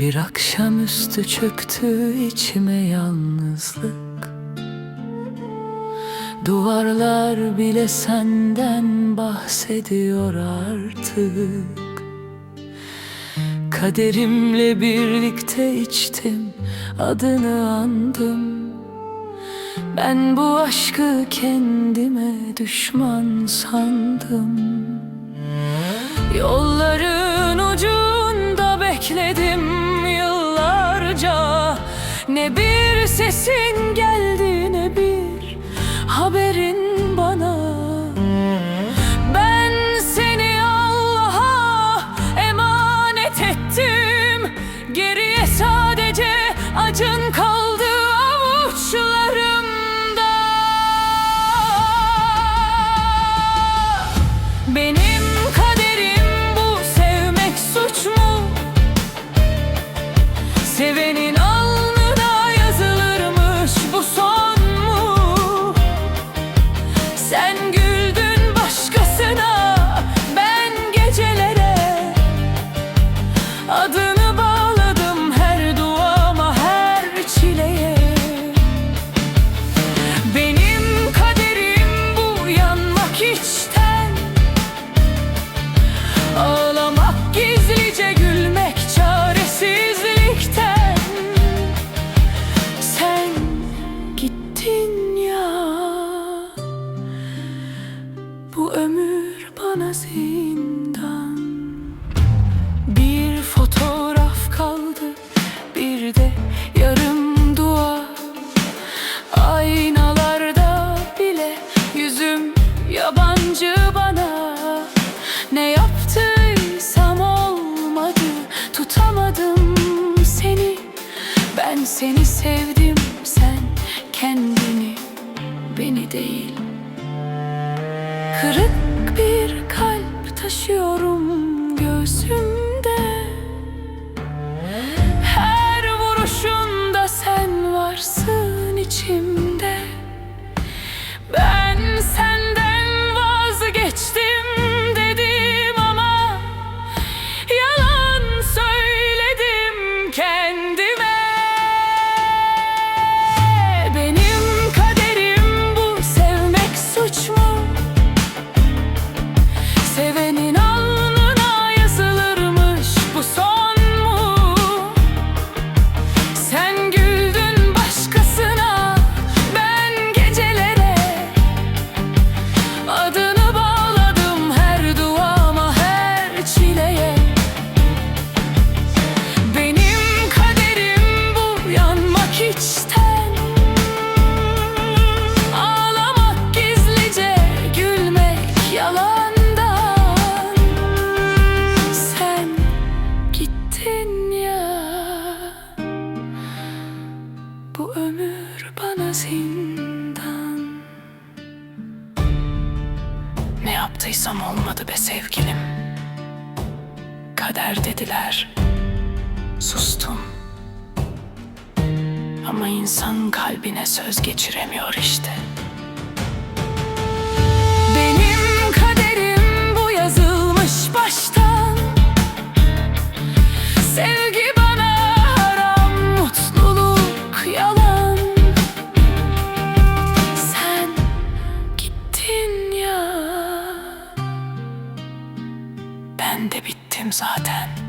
Akşamüstü çöktü içime yalnızlık. Duvarlar bile senden bahsediyor artık. Kaderimle birlikte içtim Adını andım. Ben bu aşkı kendime düşman sandım. Yolların Ne bir sesin geldi tutamadım seni. Ben seni sevdim sen kendini beni değil. Kırık bir kalp taşıyorum Bu ömür bana zindan. Ne yaptıysam olmadı be sevgilim. Kader dediler. Sustum. Ama insan kalbine söz geçiremiyor işte. Benim kaderim bu yazılmış baştan. Sevgi Ben de bittim zaten